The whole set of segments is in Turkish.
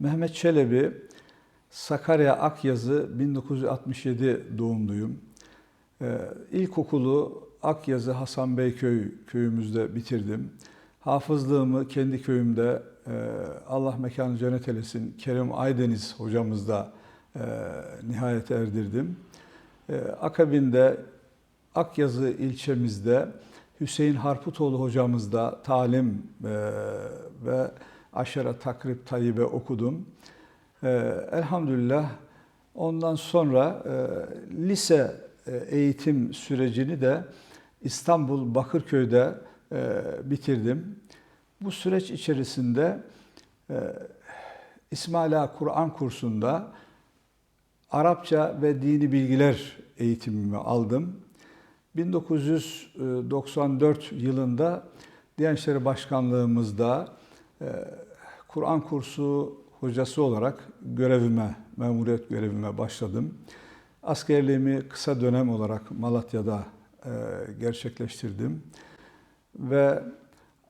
Mehmet Çelebi, Sakarya Akyazı 1967 doğumluyum. Ee, İlkokulu Akyazı Hasan Beyköy köyümüzde bitirdim. Hafızlığımı kendi köyümde e, Allah mekanı cennet eylesin Kerim Aydeniz hocamızda e, nihayet erdirdim. E, akabinde Akyazı ilçemizde Hüseyin Harputoğlu hocamızda talim e, ve aşara takrib tayyibe okudum. E, elhamdülillah ondan sonra e, lise e, eğitim sürecini de İstanbul Bakırköy'de e, bitirdim. Bu süreç içerisinde İsmaila Kur'an kursunda Arapça ve dini bilgiler eğitimimi aldım. 1994 yılında Diyanet İşleri Başkanlığımızda Kur'an kursu hocası olarak görevime, memuriyet görevime başladım. Askerliğimi kısa dönem olarak Malatya'da e, gerçekleştirdim. Ve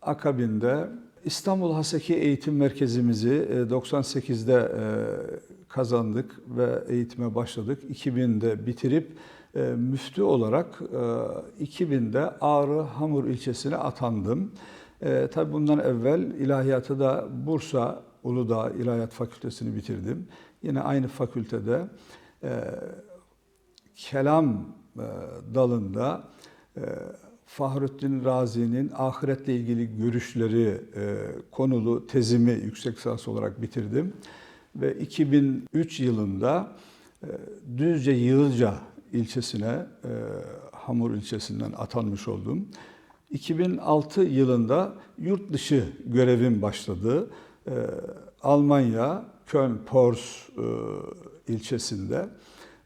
akabinde İstanbul Haseki Eğitim Merkezimizi 98'de e, kazandık ve eğitime başladık. 2000'de bitirip e, müftü olarak 2000'de Ağrı Hamur ilçesine atandım. E, tabii bundan evvel ilahiyatı da Bursa Uludağ İlahiyat Fakültesini bitirdim. Yine aynı fakültede kelam dalında Fahrettin Razi'nin ahiretle ilgili görüşleri konulu tezimi yüksek lisans olarak bitirdim. Ve 2003 yılında Düzce Yığılca ilçesine, Hamur ilçesinden atanmış oldum. 2006 yılında yurt dışı görevim başladı. Almanya, Köln, Pors ilçesinde.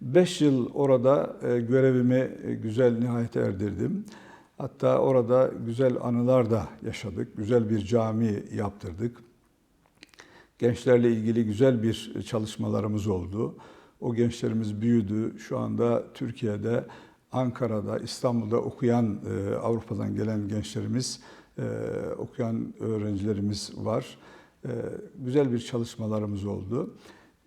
5 yıl orada görevimi güzel nihayete erdirdim. Hatta orada güzel anılar da yaşadık. Güzel bir cami yaptırdık. Gençlerle ilgili güzel bir çalışmalarımız oldu. O gençlerimiz büyüdü. Şu anda Türkiye'de, Ankara'da, İstanbul'da okuyan Avrupa'dan gelen gençlerimiz, okuyan öğrencilerimiz var. Güzel bir çalışmalarımız oldu.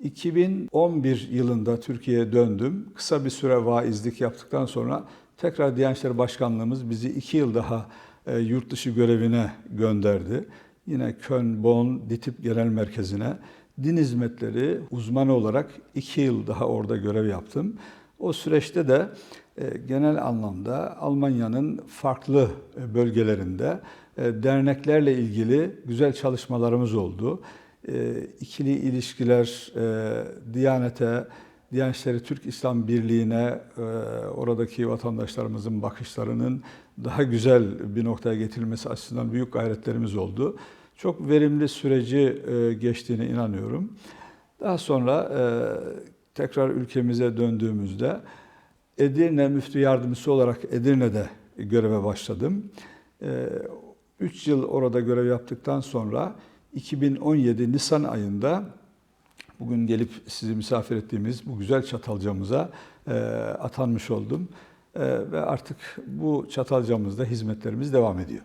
2011 yılında Türkiye'ye döndüm. Kısa bir süre vaizlik yaptıktan sonra tekrar Diyanet Başkanlığımız bizi iki yıl daha e, yurt dışı görevine gönderdi. Yine Köln, Bonn, DİTİB Genel Merkezi'ne din hizmetleri uzmanı olarak iki yıl daha orada görev yaptım. O süreçte de e, genel anlamda Almanya'nın farklı e, bölgelerinde derneklerle ilgili güzel çalışmalarımız oldu. İkili ilişkiler, Diyanet'e, Diyanet İşleri Türk İslam Birliği'ne oradaki vatandaşlarımızın bakışlarının daha güzel bir noktaya getirilmesi açısından büyük gayretlerimiz oldu. Çok verimli süreci geçtiğine inanıyorum. Daha sonra tekrar ülkemize döndüğümüzde Edirne Müftü Yardımcısı olarak Edirne'de göreve başladım. 3 yıl orada görev yaptıktan sonra 2017 Nisan ayında bugün gelip sizi misafir ettiğimiz bu güzel Çatalca'mıza atanmış oldum. Ve artık bu Çatalca'mızda hizmetlerimiz devam ediyor.